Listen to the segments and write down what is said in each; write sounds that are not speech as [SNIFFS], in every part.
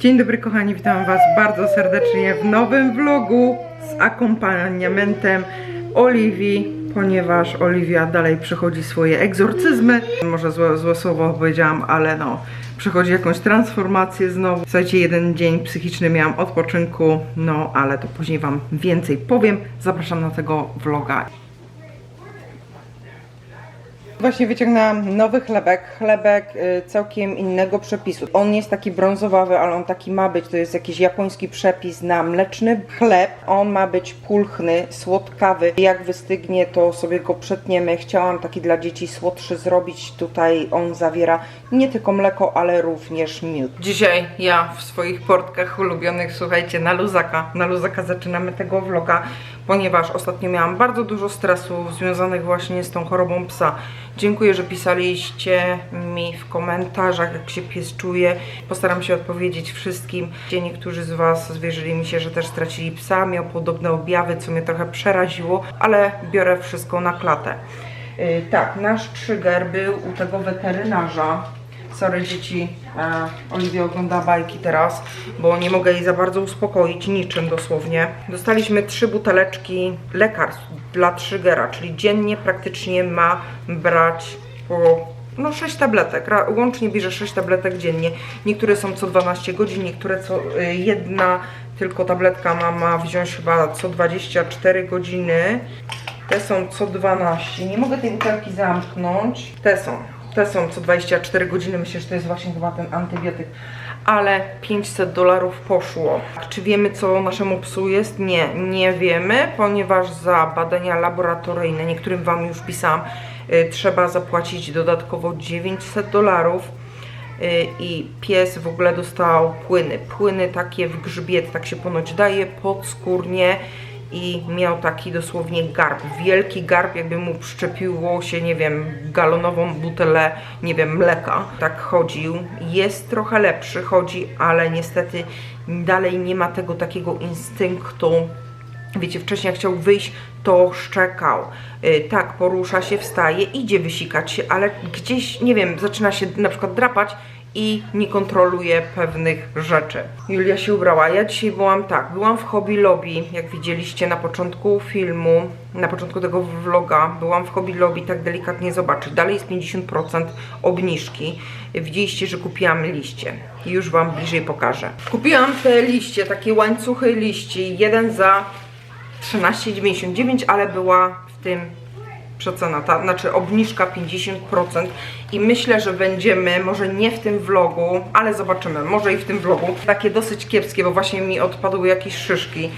Dzień dobry kochani, witam Was bardzo serdecznie w nowym vlogu z akompaniamentem Oliwii, ponieważ Oliwia dalej przechodzi swoje egzorcyzmy. Może złe, złe słowo powiedziałam, ale no, przechodzi jakąś transformację znowu. Słuchajcie, jeden dzień psychiczny miałam odpoczynku, no ale to później Wam więcej powiem. Zapraszam na tego vloga. Właśnie wyciągnęłam nowy chlebek, chlebek y, całkiem innego przepisu. On jest taki brązowawy, ale on taki ma być, to jest jakiś japoński przepis na mleczny chleb. On ma być pulchny, słodkawy. Jak wystygnie, to sobie go przetniemy. Chciałam taki dla dzieci słodszy zrobić. Tutaj on zawiera nie tylko mleko, ale również miód. Dzisiaj ja w swoich portkach ulubionych, słuchajcie, na luzaka. Na luzaka zaczynamy tego vloga, ponieważ ostatnio miałam bardzo dużo stresu związanych właśnie z tą chorobą psa. Dziękuję, że pisaliście mi w komentarzach, jak się pies czuje. Postaram się odpowiedzieć wszystkim. Niektórzy z Was zwierzyli mi się, że też stracili psa, miał podobne objawy, co mnie trochę przeraziło, ale biorę wszystko na klatę. Yy, tak, nasz trigger był u tego weterynarza. Sorry dzieci, e, Oliwia ogląda bajki teraz, bo nie mogę jej za bardzo uspokoić niczym dosłownie. Dostaliśmy trzy buteleczki lekarstw dla Triggera, czyli dziennie praktycznie ma brać po no 6 tabletek, łącznie bierze 6 tabletek dziennie. Niektóre są co 12 godzin, niektóre co y, jedna tylko tabletka ma, ma wziąć chyba co 24 godziny. Te są co 12. Nie mogę tej butelki zamknąć. Te są. Te są co 24 godziny. Myślę, że to jest właśnie chyba ten antybiotyk. Ale 500 dolarów poszło. Czy wiemy, co naszemu psu jest? Nie, nie wiemy, ponieważ za badania laboratoryjne, niektórym Wam już pisałam, y, trzeba zapłacić dodatkowo 900 dolarów. Y, i pies w ogóle dostał płyny. Płyny takie w grzbiet, tak się ponoć daje, podskórnie i miał taki dosłownie garb, wielki garb, jakby mu przyczepiło się, nie wiem, galonową butelę, nie wiem, mleka. Tak chodził. Jest trochę lepszy, chodzi, ale niestety dalej nie ma tego takiego instynktu Wiecie, wcześniej jak chciał wyjść, to szczekał. Yy, tak, porusza się, wstaje, idzie wysikać się, ale gdzieś, nie wiem, zaczyna się na przykład drapać i nie kontroluje pewnych rzeczy. Julia się ubrała. Ja dzisiaj byłam tak, byłam w Hobby Lobby, jak widzieliście na początku filmu, na początku tego vloga, byłam w Hobby Lobby tak delikatnie zobaczyć. Dalej jest 50% obniżki. Widzieliście, że kupiłam liście. Już Wam bliżej pokażę. Kupiłam te liście, takie łańcuchy liści, jeden za 13,99, ale była w tym przecena, ta, znaczy obniżka 50% i myślę, że będziemy, może nie w tym vlogu, ale zobaczymy, może i w tym vlogu, takie dosyć kiepskie, bo właśnie mi odpadły jakieś szyszki,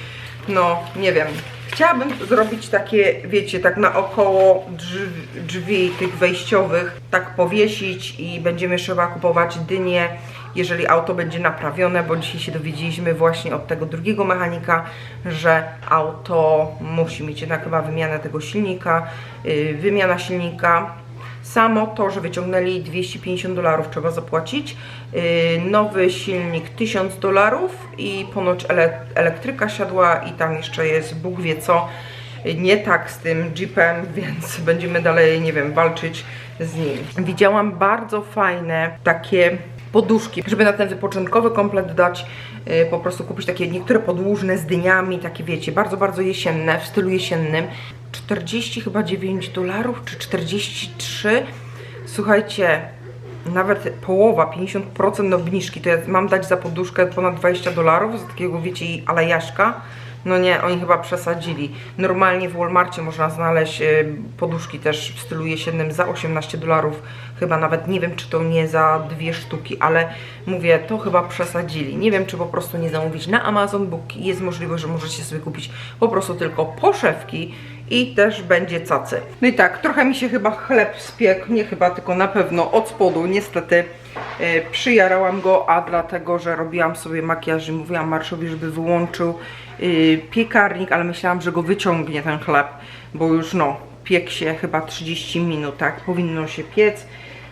no nie wiem. Chciałabym zrobić takie, wiecie, tak naokoło drzwi, drzwi tych wejściowych, tak powiesić i będziemy trzeba kupować dynie, jeżeli auto będzie naprawione, bo dzisiaj się dowiedzieliśmy właśnie od tego drugiego mechanika, że auto musi mieć jednak chyba wymianę tego silnika, yy, wymiana silnika. Samo to, że wyciągnęli 250 dolarów trzeba zapłacić, yy, nowy silnik 1000 dolarów i ponoć ele elektryka siadła i tam jeszcze jest Bóg wie co, nie tak z tym Jeepem, [LAUGHS] więc będziemy dalej, nie wiem, walczyć z nim. Widziałam bardzo fajne takie poduszki, żeby na ten wypoczynkowy komplet dać, yy, po prostu kupić takie niektóre podłużne z dyniami, takie wiecie, bardzo, bardzo jesienne, w stylu jesiennym. 40 chyba 9 dolarów, czy 43. Słuchajcie, nawet połowa, 50% obniżki, to ja mam dać za poduszkę ponad 20 dolarów, za takiego wiecie, ale. No nie, oni chyba przesadzili. Normalnie w Walmarcie można znaleźć y, poduszki też w stylu jesiennym za 18 dolarów. Chyba nawet nie wiem, czy to nie za dwie sztuki, ale mówię, to chyba przesadzili. Nie wiem, czy po prostu nie zamówić na Amazon, bo jest możliwość, że możecie sobie kupić po prostu tylko poszewki i też będzie cacy. No i tak, trochę mi się chyba chleb spiekł, nie chyba, tylko na pewno od spodu, niestety. Yy, przyjarałam go, a dlatego, że robiłam sobie makijaż i mówiłam Marszowi, żeby wyłączył yy, piekarnik, ale myślałam, że go wyciągnie ten chleb, bo już no, piekł się chyba 30 minut, tak, powinno się piec,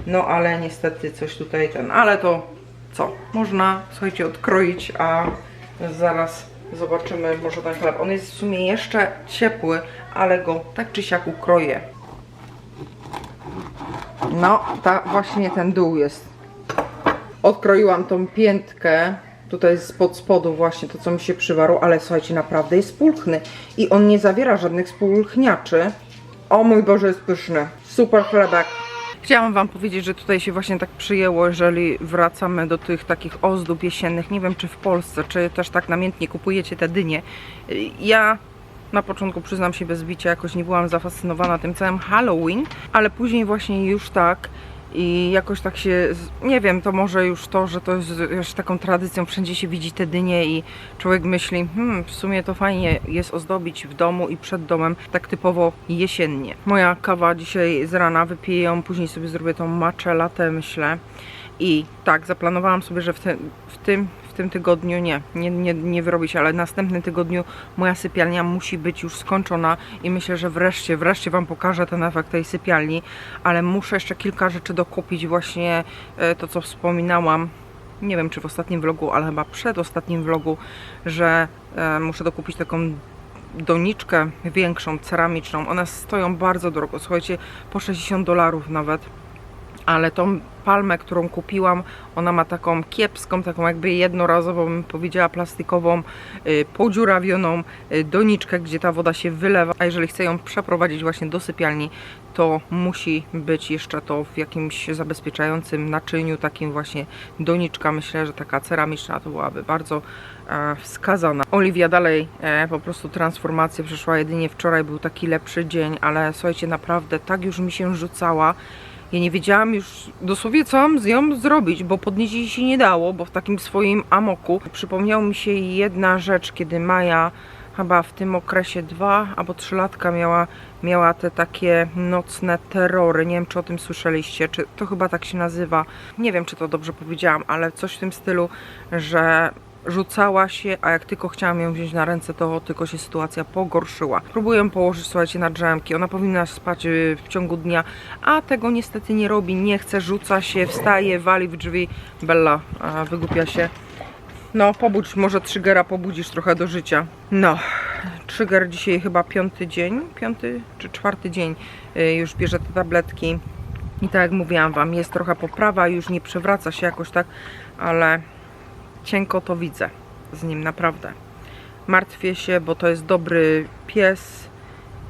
no ale niestety coś tutaj ten, ale to co, można, słuchajcie, odkroić, a zaraz zobaczymy może ten chleb. On jest w sumie jeszcze ciepły, ale go tak czy siak ukroję. No, ta właśnie ten dół jest. Odkroiłam tą piętkę Tutaj spod spodu właśnie to, co mi się przywarło, ale słuchajcie, naprawdę jest pulchny. I on nie zawiera żadnych spulchniaczy. O mój Boże, jest pyszny. Super chlebek. Chciałam Wam powiedzieć, że tutaj się właśnie tak przyjęło, jeżeli wracamy do tych takich ozdób jesiennych. Nie wiem, czy w Polsce, czy też tak namiętnie kupujecie te dynie. Ja na początku przyznam się bez bicia, jakoś nie byłam zafascynowana tym całym Halloween, ale później właśnie już tak i jakoś tak się, nie wiem, to może już to, że to jest już taką tradycją, wszędzie się widzi te dynie i człowiek myśli, hmm, w sumie to fajnie jest ozdobić w domu i przed domem, tak typowo jesiennie. Moja kawa dzisiaj z rana, wypiję ją, później sobie zrobię tą matcha latte, myślę. I tak, zaplanowałam sobie, że w, te, w tym tym tygodniu nie, nie, nie, nie wyrobi się, ale następnym tygodniu moja sypialnia musi być już skończona i myślę, że wreszcie, wreszcie Wam pokażę ten efekt tej sypialni, ale muszę jeszcze kilka rzeczy dokupić, właśnie e, to co wspominałam, nie wiem czy w ostatnim vlogu, ale chyba przed ostatnim vlogu, że e, muszę dokupić taką doniczkę większą, ceramiczną. One stoją bardzo drogo, słuchajcie, po 60 dolarów nawet ale tą palmę, którą kupiłam, ona ma taką kiepską, taką jakby jednorazową, bym powiedziała, plastikową, y, podziurawioną y, doniczkę, gdzie ta woda się wylewa, a jeżeli chcę ją przeprowadzić właśnie do sypialni, to musi być jeszcze to w jakimś zabezpieczającym naczyniu, takim właśnie doniczka. Myślę, że taka ceramiczna to byłaby bardzo e, wskazana. Oliwia dalej e, po prostu transformację przeszła jedynie wczoraj, był taki lepszy dzień, ale słuchajcie, naprawdę tak już mi się rzucała, ja nie wiedziałam już dosłownie co mam z nią zrobić, bo podnieść jej się nie dało, bo w takim swoim amoku przypomniała mi się jedna rzecz, kiedy Maja chyba w tym okresie dwa albo trzy latka miała, miała te takie nocne terrory. Nie wiem, czy o tym słyszeliście, czy to chyba tak się nazywa. Nie wiem, czy to dobrze powiedziałam, ale coś w tym stylu, że rzucała się, a jak tylko chciałam ją wziąć na ręce, to tylko się sytuacja pogorszyła. Próbuję położyć, słuchajcie, na drzemki. Ona powinna spać y, w ciągu dnia, a tego niestety nie robi, nie chce, rzuca się, wstaje, wali w drzwi. Bella a, wygłupia się. No, pobudź, może Triggera pobudzisz trochę do życia. No, Trigger dzisiaj chyba piąty dzień, piąty czy czwarty dzień y, już bierze te tabletki. I tak jak mówiłam Wam, jest trochę poprawa, już nie przewraca się jakoś tak, ale cienko to widzę z nim, naprawdę. Martwię się, bo to jest dobry pies.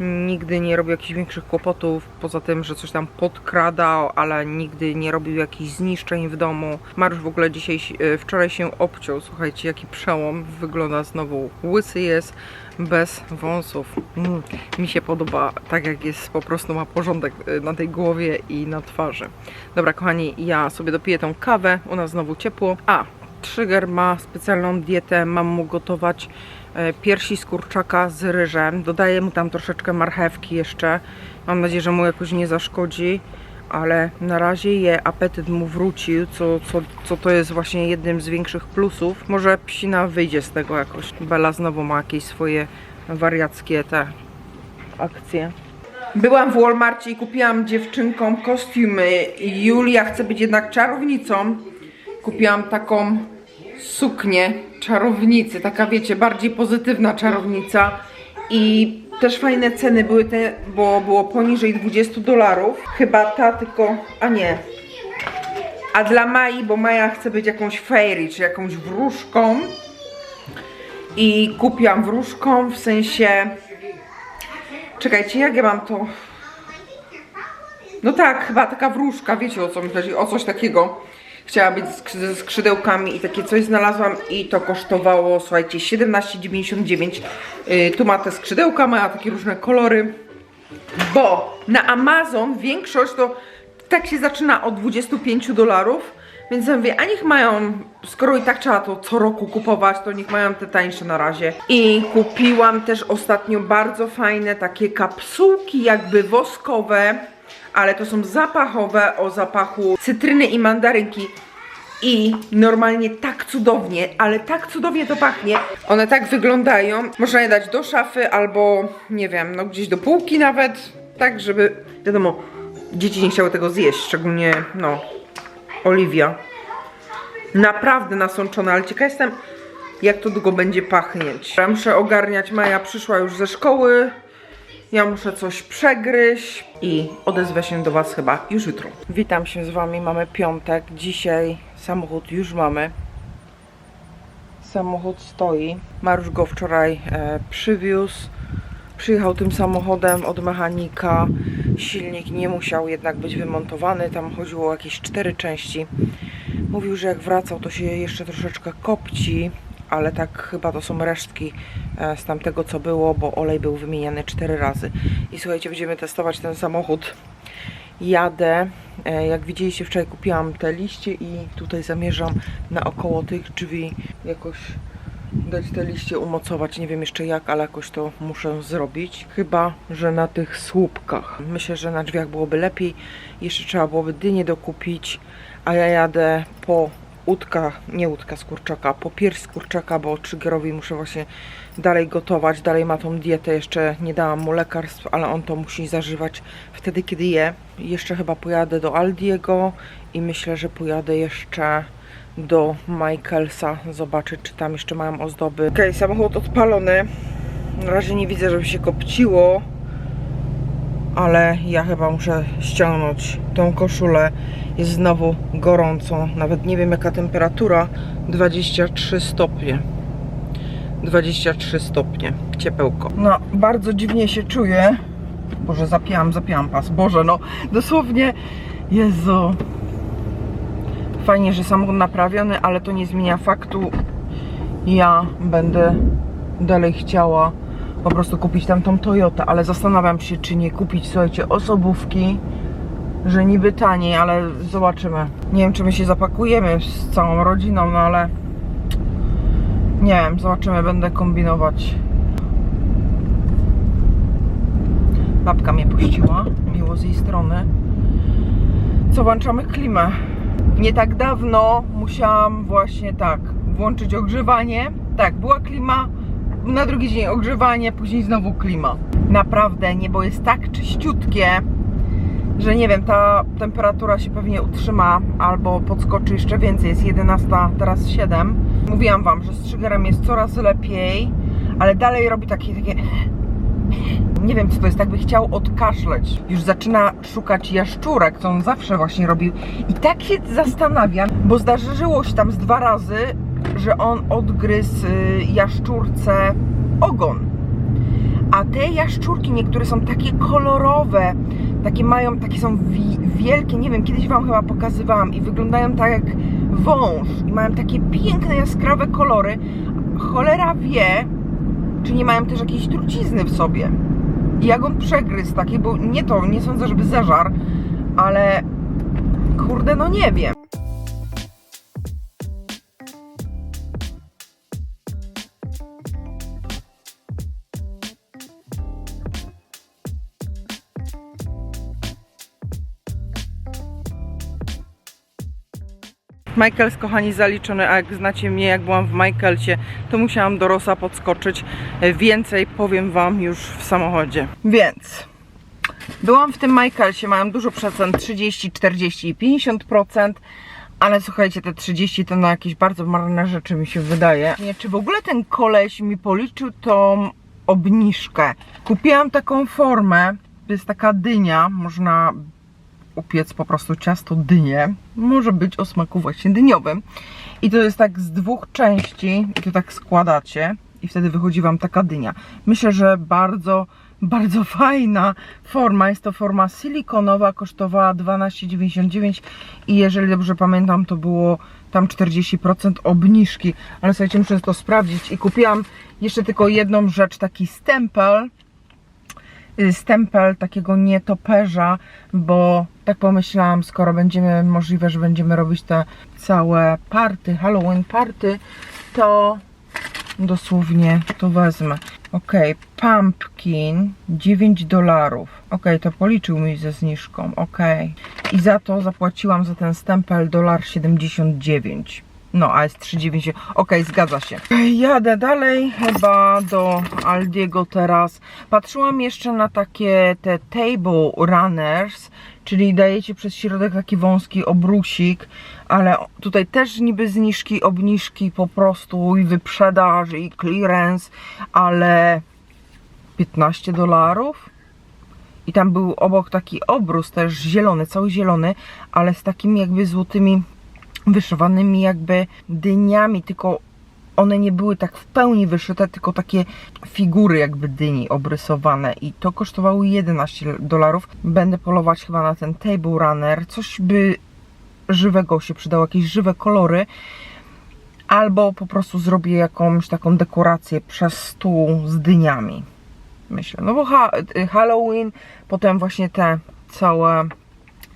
Nigdy nie robił jakichś większych kłopotów, poza tym, że coś tam podkradał, ale nigdy nie robił jakichś zniszczeń w domu. Mariusz w ogóle dzisiaj, e, wczoraj się obciął, słuchajcie, jaki przełom. Wygląda znowu łysy jest, bez wąsów. Mm, mi się podoba, tak jak jest, po prostu ma porządek e, na tej głowie i na twarzy. Dobra, kochani, ja sobie dopiję tą kawę, u nas znowu ciepło. A, Trigger ma specjalną dietę, mam mu gotować e, piersi z kurczaka z ryżem. Dodaję mu tam troszeczkę marchewki jeszcze. Mam nadzieję, że mu jakoś nie zaszkodzi, ale na razie je, apetyt mu wrócił, co, co, co to jest właśnie jednym z większych plusów. Może psina wyjdzie z tego jakoś. Bela znowu ma jakieś swoje wariackie te akcje. Byłam w Walmarcie i kupiłam dziewczynkom kostiumy. Julia chce być jednak czarownicą. Kupiłam taką suknię czarownicy, taka wiecie, bardziej pozytywna czarownica. I też fajne ceny były te, bo było poniżej 20 dolarów. Chyba ta tylko, a nie. A dla Mai, bo Maja chce być jakąś fairy, czy jakąś wróżką. I kupiłam wróżką, w sensie... Czekajcie, jak ja mam to... No tak, chyba taka wróżka, wiecie o co mi chodzi, o coś takiego. Chciała być ze skrzydełkami i takie coś znalazłam i to kosztowało, słuchajcie, 17,99. Yy, tu ma te skrzydełka, ma takie różne kolory. Bo na Amazon większość to tak się zaczyna od 25 dolarów. Więc ja mówię, a niech mają, skoro i tak trzeba to co roku kupować, to niech mają te tańsze na razie. I kupiłam też ostatnio bardzo fajne takie kapsułki jakby woskowe, ale to są zapachowe o zapachu cytryny i mandarynki. I normalnie tak cudownie, ale tak cudownie to pachnie. One tak wyglądają. Można je dać do szafy albo, nie wiem, no gdzieś do półki nawet. Tak, żeby, wiadomo, dzieci nie chciały tego zjeść, szczególnie, no, Oliwia. Naprawdę nasączona, ale ciekawa jestem, jak to długo będzie pachnieć. Ja muszę ogarniać, Maja przyszła już ze szkoły. Ja muszę coś przegryźć i odezwę się do Was chyba już jutro. Witam się z Wami, mamy piątek. Dzisiaj samochód już mamy. samochód stoi. Mariusz go wczoraj e, przywiózł. Przyjechał tym samochodem od mechanika. Silnik nie musiał jednak być wymontowany. Tam chodziło o jakieś cztery części. Mówił, że jak wracał, to się jeszcze troszeczkę kopci, ale tak chyba to są resztki e, z tamtego, co było, bo olej był wymieniany cztery razy. I słuchajcie, będziemy testować ten samochód. Jadę. E, Jak widzieliście, wczoraj kupiłam te liście i tutaj zamierzam naokoło tych drzwi jakoś dać te liście umocować. Nie wiem jeszcze jak, ale jakoś to muszę zrobić. Chyba, że na tych słupkach. Myślę, że na drzwiach byłoby lepiej. Jeszcze trzeba byłoby dynię dokupić, a ja jadę po łódka, nie łódka z kurczaka, po pierś z kurczaka, bo Triggerowi muszę właśnie dalej gotować. Dalej ma tą dietę, jeszcze nie dałam mu lekarstw, ale on to musi zażywać wtedy, kiedy je. Jeszcze chyba pojadę do Aldiego i myślę, że pojadę jeszcze do Michaelsa zobaczyć, czy tam jeszcze mają ozdoby. Okay, samochód odpalony. Na razie nie widzę, żeby się kopciło, ale ja chyba muszę ściągnąć tą koszulę. Jest znowu gorąco, nawet nie wiem jaka temperatura. 23 stopnie. 23 stopnie, ciepełko. No, bardzo dziwnie się czuję. Boże, zapiłam, zapiłam pas. Boże, no, dosłownie, Jezu. Fajnie, że samochód naprawiony, ale to nie zmienia faktu. Ja będę dalej chciała po prostu kupić tam tą Toyotę, ale zastanawiam się, czy nie kupić, słuchajcie, osobówki, że niby taniej, ale zobaczymy. Nie wiem, czy my się zapakujemy z całą rodziną, no ale nie wiem, zobaczymy, będę kombinować. Babka mnie puściła, miło z jej strony. Co, włączamy klimę. Nie tak dawno musiałam właśnie tak włączyć ogrzewanie. Tak, była klima, na drugi dzień ogrzewanie, później znowu klima. Naprawdę niebo jest tak czyściutkie, że nie wiem, ta temperatura się pewnie utrzyma albo podskoczy jeszcze więcej. Jest 11, teraz 7. Mówiłam Wam, że z triggerem jest coraz lepiej, ale dalej robi takie, takie [SNIFFS] nie wiem co to jest, jakby chciał odkaszleć. Już zaczyna szukać jaszczurek, co on zawsze właśnie robił. I tak się zastanawiam, bo zdarzyło się tam z dwa razy, że on odgryzł y, jaszczurce ogon. A te jaszczurki niektóre są takie kolorowe, takie mają, takie są wi wielkie, nie wiem, kiedyś Wam chyba pokazywałam i wyglądają tak jak wąż i mają takie piękne, jaskrawe kolory. Cholera wie, czy nie mają też jakiejś trucizny w sobie. I jak on przegryzł takie, bo nie to, nie sądzę, żeby zażar, ale kurde, no nie wiem. Michaels, kochani, zaliczony, a jak znacie mnie, jak byłam w Michaelsie, to musiałam do Rosa podskoczyć. Więcej powiem Wam już w samochodzie. Więc byłam w tym Michaelsie, mają dużo przecen, 30, 40 i 50%. Ale słuchajcie, te 30 to na jakieś bardzo marne rzeczy mi się wydaje. Nie, czy w ogóle ten koleś mi policzył tą obniżkę? Kupiłam taką formę, to jest taka dynia, można upiec po prostu ciasto dynię. Może być o smaku właśnie dyniowym. I to jest tak z dwóch części i to tak składacie i wtedy wychodzi Wam taka dynia. Myślę, że bardzo, bardzo [LAUGHS] fajna forma. Jest to forma silikonowa, kosztowała 12,99 i jeżeli dobrze pamiętam, to było tam 40% obniżki. Ale słuchajcie, muszę to sprawdzić i kupiłam jeszcze tylko jedną rzecz, taki stempel stempel takiego nietoperza, bo tak pomyślałam, skoro będziemy, możliwe, że będziemy robić te całe party, Halloween party, to dosłownie to wezmę. Ok, pumpkin 9 dolarów. Ok, to policzył mi ze zniżką. Ok. I za to zapłaciłam za ten stempel dolar 79. No, a jest 3,90. Ok, zgadza się. Jadę dalej chyba do Aldiego teraz. Patrzyłam jeszcze na takie te table runners, czyli dajecie przez środek taki wąski obrusik, ale tutaj też niby zniżki, obniżki po prostu i wyprzedaż i clearance, ale 15 dolarów. I tam był obok taki obrus też zielony, cały zielony, ale z takimi jakby złotymi wyszywanymi jakby dyniami, tylko one nie były tak w pełni wyszyte, tylko takie figury jakby dyni obrysowane i to kosztowało 11 dolarów. Będę polować chyba na ten table runner, coś by żywego się przydało, jakieś żywe kolory. Albo po prostu zrobię jakąś taką dekorację przez stół z dyniami. Myślę, no bo ha Halloween, potem właśnie te całe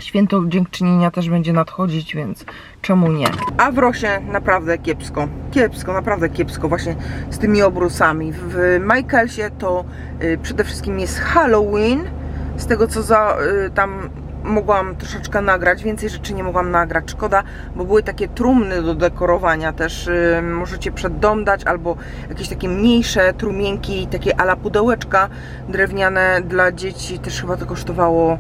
święto dziękczynienia też będzie nadchodzić, więc czemu nie? A w Rosie naprawdę kiepsko. Kiepsko, naprawdę kiepsko właśnie z tymi obrusami. W Michaelsie to y, przede wszystkim jest Halloween. Z tego co za y, tam mogłam troszeczkę nagrać, więcej rzeczy nie mogłam nagrać. Szkoda, bo były takie trumny do dekorowania też. y, Możecie przed dom dać albo jakieś takie mniejsze trumienki, takie ala pudełeczka drewniane dla dzieci. Też chyba to kosztowało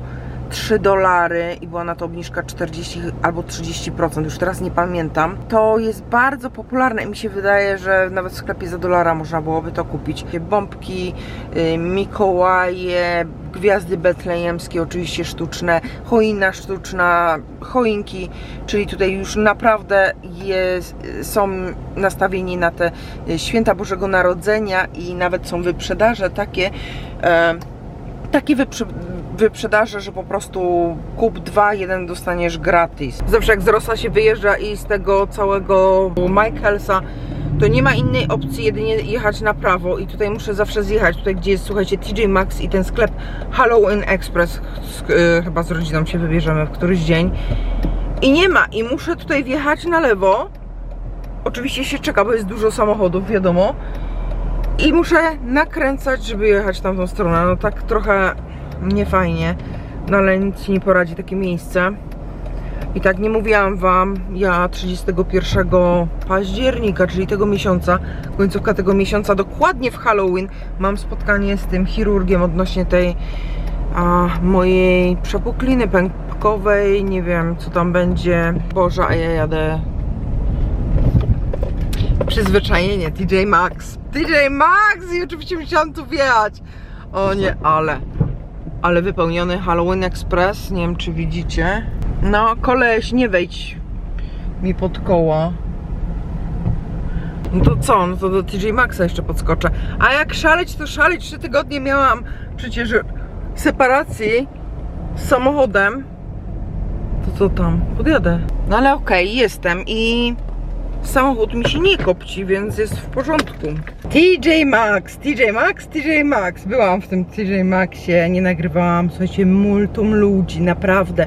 3 dolary i była na to obniżka 40 albo 30%, już teraz nie pamiętam. To jest bardzo popularne i mi się wydaje, że nawet w sklepie za dolara można byłoby to kupić. Bombki, y, Mikołaje, gwiazdy betlejemskie, oczywiście sztuczne, choina sztuczna, choinki, czyli tutaj już naprawdę jest, są nastawieni na te y, święta Bożego Narodzenia i nawet są wyprzedaże takie. E, takie wyprze wyprzedaże, że po prostu kup dwa, jeden dostaniesz gratis. Zawsze jak z Rosa się wyjeżdża i z tego całego Michaelsa, to nie ma innej opcji, jedynie jechać na prawo. I tutaj muszę zawsze zjechać, tutaj gdzie jest, słuchajcie, TJ Maxx i ten sklep Halloween Express, y, chyba z rodziną się wybierzemy w któryś dzień. I nie ma. I muszę tutaj wjechać na lewo, oczywiście się czeka, bo jest dużo samochodów, wiadomo, i muszę nakręcać, żeby jechać tamtą stronę. No tak trochę niefajnie, no ale nic nie poradzi takie miejsce. I tak nie mówiłam wam, ja 31 października, czyli tego miesiąca, końcówka tego miesiąca, dokładnie w Halloween, mam spotkanie z tym chirurgiem odnośnie tej a, mojej przepukliny pępkowej. Nie wiem, co tam będzie. Boże, a ja jadę Przyzwyczajenie, TJ Maxx. TJ Maxx i oczywiście musiałam tu wjechać. O nie, ale. Ale wypełniony Halloween Express. Nie wiem, czy widzicie. No, koleś, nie wejdź mi pod koło. No to co? No to do TJ Maxa jeszcze podskoczę. A jak szaleć, to szaleć. Trzy tygodnie miałam przecież separacji z samochodem. To co tam? Podjadę. No ale okej, jestem i samochód mi się nie kopci, więc jest w porządku. TJ Maxx, TJ Maxx, TJ Maxx. Byłam w tym TJ Maxie, nie nagrywałam, słuchajcie, multum ludzi, naprawdę.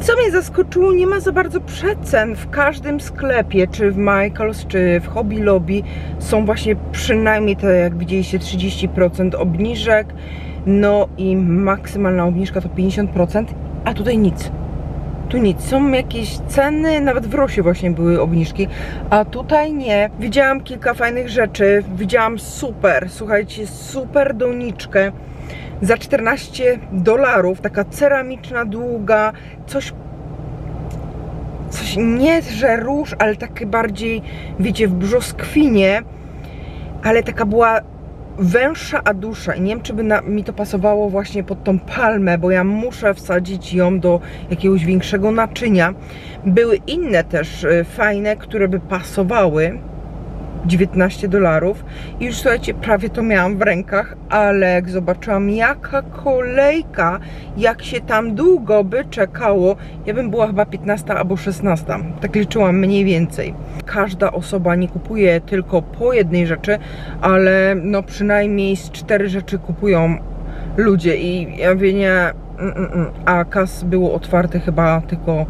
Co mnie zaskoczyło, nie ma za bardzo przecen w każdym sklepie, czy w Michaels, czy w Hobby Lobby są właśnie przynajmniej te, jak widzieliście, 30% obniżek, no i maksymalna obniżka to 50%, a tutaj nic. Tu nic, są jakieś ceny, nawet w Rosie właśnie były obniżki, a tutaj nie. Widziałam kilka fajnych rzeczy, widziałam super, słuchajcie, super doniczkę za 14 dolarów, taka ceramiczna, długa, coś coś nie, że róż, ale takie bardziej, wiecie, w brzoskwinie, ale taka była węższa, a dłuższa i nie wiem, czy by na, mi to pasowało właśnie pod tą palmę, bo ja muszę wsadzić ją do jakiegoś większego naczynia. Były inne też y, fajne, które by pasowały. 19 dolarów i już słuchajcie, prawie to miałam w rękach, ale jak zobaczyłam jaka kolejka, jak się tam długo by czekało, ja bym była chyba 15 albo 16, tak liczyłam mniej więcej. Każda osoba nie kupuje tylko po jednej rzeczy, ale no przynajmniej z cztery rzeczy kupują ludzie i ja mówię nie, mm, mm, mm. a kas było otwarte chyba tylko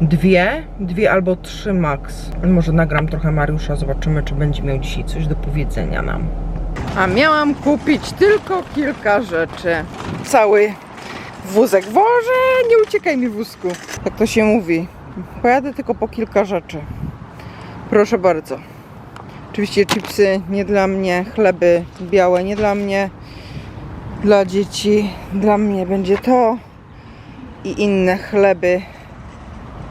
dwie, dwie albo trzy max. Może nagram trochę Mariusza, zobaczymy, czy będzie miał dzisiaj coś do powiedzenia nam. A miałam kupić tylko kilka rzeczy. Cały wózek. Boże, nie uciekaj mi wózku. Jak to się mówi. Pojadę tylko po kilka rzeczy. Proszę bardzo. Oczywiście chipsy nie dla mnie, chleby białe nie dla mnie, dla dzieci. Dla mnie będzie to i inne chleby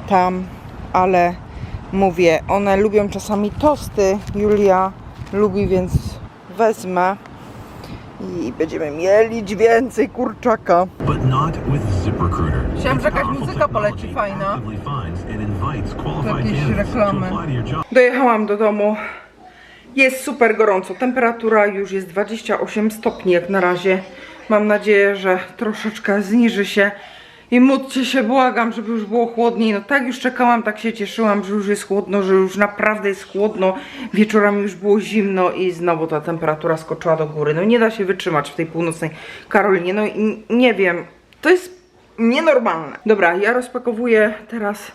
tam, ale mówię, one lubią czasami tosty. Julia lubi, więc wezmę i będziemy mieli więcej kurczaka. Myślałam, że jakaś muzyka poleci fajna. qualified Jakieś to reklamy. to. Dojechałam do domu. Jest super gorąco. Temperatura już jest 28 stopni jak na razie. Mam nadzieję, że troszeczkę zniży się. I módlcie się, błagam, żeby już było chłodniej. No tak już czekałam, tak się cieszyłam, że już jest chłodno, że już naprawdę jest chłodno. Wieczorami już było zimno i znowu ta temperatura skoczyła do góry. No nie da się wytrzymać w tej północnej Karolinie. No i nie wiem, to jest nienormalne. Dobra, ja rozpakowuję teraz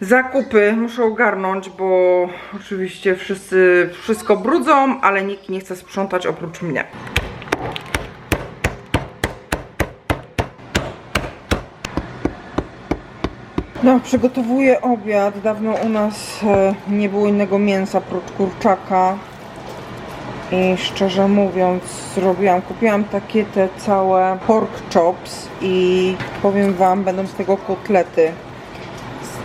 zakupy. Muszę ogarnąć, bo oczywiście wszyscy wszystko brudzą, ale nikt nie chce sprzątać oprócz mnie. No, przygotowuję obiad. Dawno u nas e, nie było innego mięsa prócz kurczaka. I szczerze mówiąc, zrobiłam, kupiłam takie te całe pork chops i powiem Wam, będą z tego kotlety.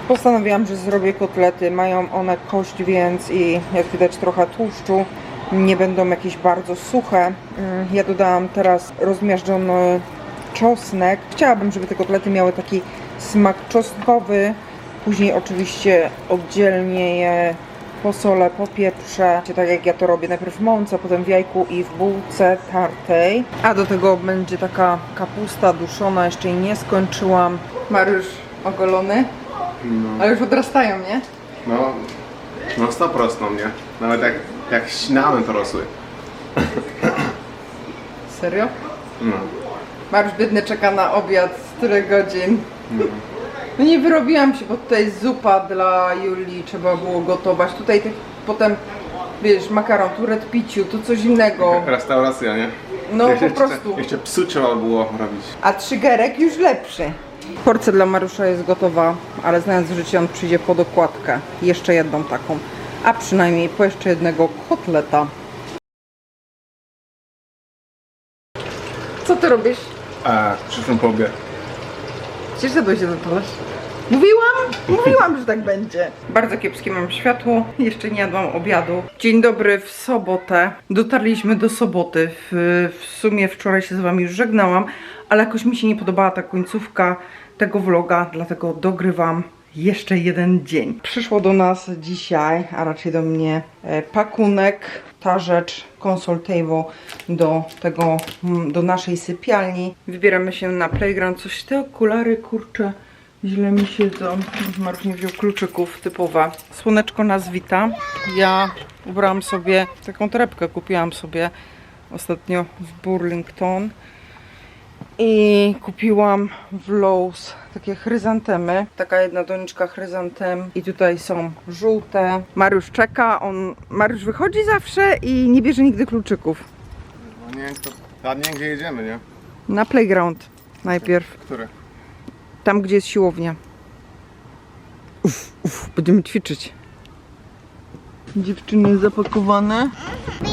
Postanowiłam, że zrobię kotlety. Mają one kość, więc i jak widać trochę tłuszczu. Nie będą jakieś bardzo suche. Mm, Ja dodałam teraz rozmiażdżony czosnek. Chciałabym, żeby te kotlety miały taki smak czosnkowy. Później oczywiście oddzielnie je posolę, popieprzę, tak jak ja to robię, najpierw w mące, potem w jajku i w bułce tartej. A do tego będzie taka kapusta duszona, jeszcze jej nie skończyłam. Mariusz ogolony, ale już odrastają, nie? No, no stop rosną, nie? Nawet jak, jak śnałem to rosły. Serio? No. Mariusz biedny czeka na obiad z tyle godzin. No nie wyrobiłam się, bo tutaj jest zupa dla Julii, trzeba było gotować. Tutaj tak potem, wiesz, makaron, tu red piciu, tu coś innego. Restauracja, nie? No po prostu. Jeszcze psu trzeba było robić. A trzygerek już lepszy. Porcja dla Mariusza jest gotowa, ale znając życie, on przyjdzie po dokładkę. Jeszcze jedną taką. A przynajmniej po jeszcze jednego kotleta. Co ty robisz? A, przyszłym po obiad. Gdzież zadłeś się zapalasz? Mówiłam, mówiłam, że tak będzie. Bardzo kiepskie mam światło, jeszcze nie jadłam obiadu. Dzień dobry w sobotę. Dotarliśmy do soboty. W, w sumie wczoraj się z wami już żegnałam, ale jakoś mi się nie podobała ta końcówka tego vloga, dlatego dogrywam jeszcze jeden dzień. Przyszło do nas dzisiaj, a raczej do mnie e, pakunek, ta rzecz, console table do tego, mm, do naszej sypialni. Wybieramy się na playground. Coś te okulary, kurczę, źle mi siedzą. Mariusz nie wziął kluczyków, typowe. Słoneczko nas wita. Ja ubrałam sobie taką torebkę, kupiłam sobie ostatnio w Burlington. I kupiłam w Lowe's takie chryzantemy. Taka jedna doniczka chryzantem. I tutaj są żółte. Mariusz czeka, on... Mariusz wychodzi zawsze i nie bierze nigdy kluczyków. No nie wiem, kto... A nie wiem, gdzie jedziemy, nie? Na playground najpierw. Które? Tam, gdzie jest siłownia. Uf, uf, będziemy ćwiczyć. Dziewczyny zapakowane.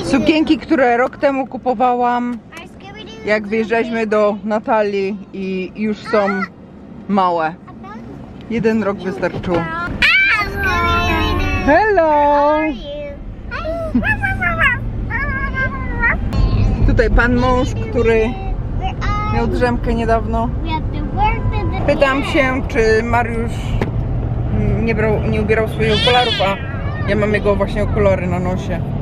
Sukienki, które rok temu kupowałam, jak wyjeżdżaliśmy do Natalii i już są małe. Jeden rok wystarczyło. Hello! Tutaj pan mąż, który miał drzemkę niedawno. Pytam się, czy Mariusz nie, brał, nie ubierał swoich okularów, a ja mam jego właśnie okulary na nosie.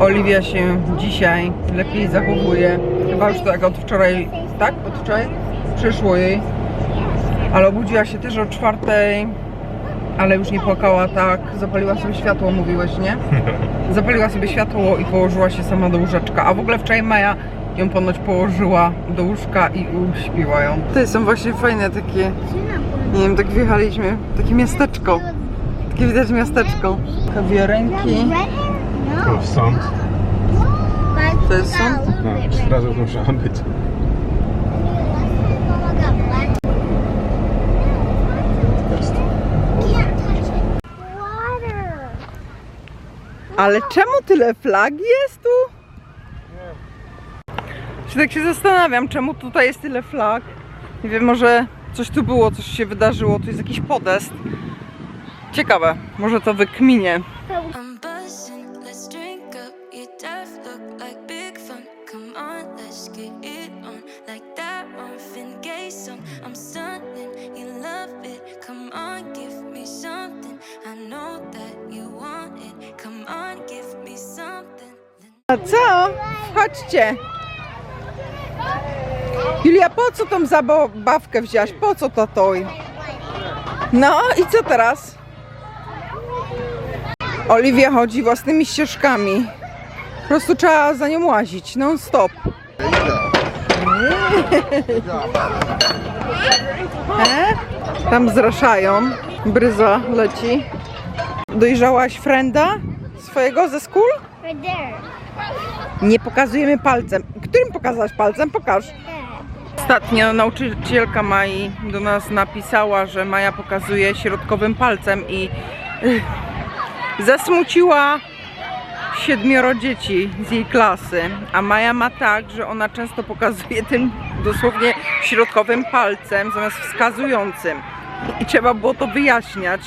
Oliwia się dzisiaj lepiej zachowuje. Chyba już tak od wczoraj, tak? Od wczoraj? Przyszło jej. Ale obudziła się też o czwartej, ale już nie płakała tak. Zapaliła sobie światło, mówiłeś, nie? [LAUGHS] Zapaliła sobie światło i położyła się sama do łóżeczka. A w ogóle wczoraj Maja ją ponoć położyła do łóżka i uśpiła ją. To są właśnie fajne takie, nie wiem, tak wjechaliśmy, takie miasteczko. Takie widać miasteczko. Kawiarenki. To sąd. To jest sąd? No, trzy razy być. Jest. Ale czemu tyle flag jest tu? Się tak się zastanawiam, czemu tutaj jest tyle flag. Nie wiem, może coś tu było, coś się wydarzyło, tu jest jakiś podest. Ciekawe, może to wykminie. A co? Chodźcie. Julia, po co tą zabawkę wziąłaś? Po co to toj? No i co teraz? Oliwia chodzi własnymi ścieżkami. Po prostu trzeba za nią łazić, non stop. [LAUGHS] E? Tam zraszają. Bryza leci. Dojrzałaś frenda swojego ze skół? Right there. Nie pokazujemy palcem. Którym pokazałaś palcem? Pokaż. Ostatnio nauczycielka Mai do nas napisała, że Maja pokazuje środkowym palcem i y, zasmuciła siedmioro dzieci z jej klasy. A Maja ma tak, że ona często pokazuje tym dosłownie środkowym palcem zamiast wskazującym. I trzeba było to wyjaśniać.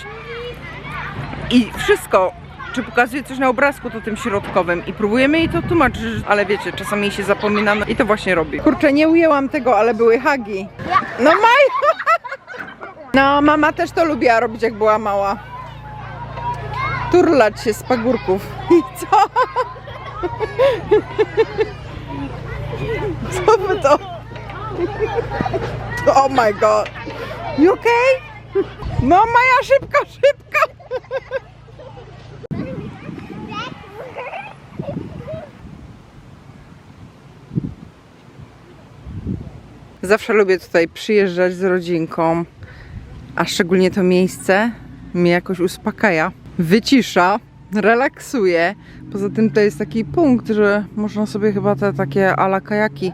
I wszystko, czy pokazuje coś na obrazku, to tym środkowym. I próbujemy jej to tłumaczyć, ale wiecie, czasami się zapomina no i to właśnie robi. Kurczę, nie ujęłam tego, ale były hagi. No Maj! [LAUGHS] No, mama też to lubiła robić, jak była mała. Turlać się z pagórków. [LAUGHS] I co? [LAUGHS] Co wy to? Oh my god. You okay? No Maja, szybko, szybko! Zawsze lubię tutaj przyjeżdżać z rodzinką, a szczególnie to miejsce mnie jakoś uspokaja, wycisza, relaksuje. Poza tym to jest taki punkt, że można sobie chyba te takie ala kajaki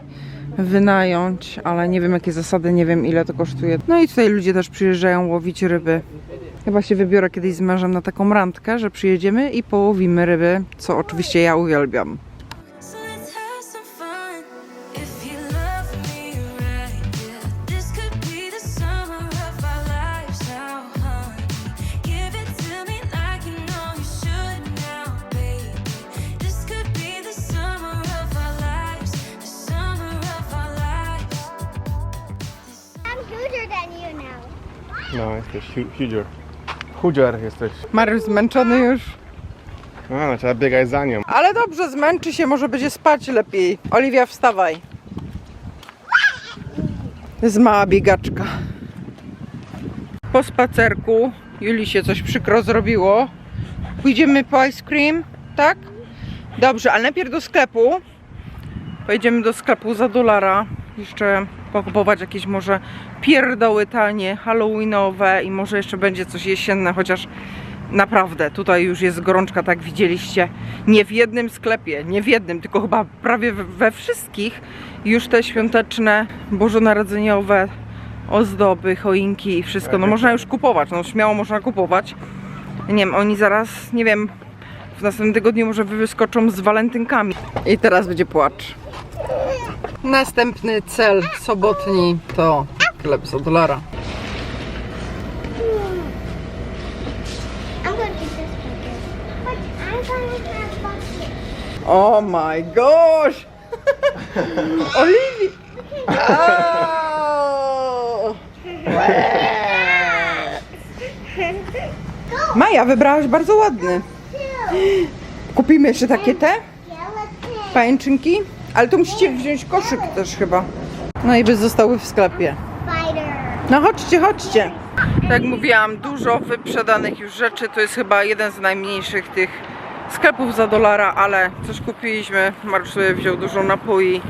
wynająć, ale nie wiem jakie zasady, nie wiem ile to kosztuje. No i tutaj ludzie też przyjeżdżają łowić ryby. Chyba się wybiorę kiedyś z mężem na taką randkę, że przyjedziemy i połowimy ryby, co oczywiście ja uwielbiam. Jesteś. Huger jesteś. Mariusz zmęczony już. A, no, trzeba biegać za nią. Ale dobrze, zmęczy się, może będzie spać lepiej. Oliwia, wstawaj. To jest mała biegaczka. Po spacerku Julii się coś przykro zrobiło. Pójdziemy po ice cream, tak? Dobrze, ale najpierw do sklepu. Pojedziemy do sklepu za dolara. Jeszcze pokupować jakieś może pierdoły tanie, halloweenowe i może jeszcze będzie coś jesienne, chociaż Naprawdę, tutaj już jest gorączka, tak widzieliście. Nie w jednym sklepie, nie w jednym, tylko chyba prawie we- we wszystkich już te świąteczne, bożonarodzeniowe ozdoby, choinki i wszystko. No można już kupować, no śmiało można kupować. Nie wiem, oni zaraz, nie wiem, w następnym tygodniu może wyskoczą z walentynkami. I teraz będzie płacz. Następny cel sobotni to sklep za dolara. Oh my gosh! [LAUGHS] Oliwii! Oh! Maja, wybrałaś bardzo ładny. Kupimy jeszcze takie te pajęczynki, ale to musicie wziąć koszyk też chyba. No i by zostały w sklepie. No chodźcie, chodźcie. Tak jak mówiłam, dużo wyprzedanych już rzeczy. To jest chyba jeden z najmniejszych tych sklepów za dolara, ale coś kupiliśmy. Mariusz sobie wziął dużo napoi.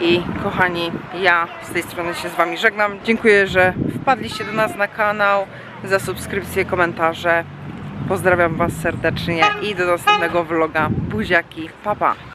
I kochani, ja z tej strony się z Wami żegnam. Dziękuję, że wpadliście do nas na kanał, za subskrypcję, komentarze. Pozdrawiam Was serdecznie i do następnego vloga. Buziaki, papa. Pa.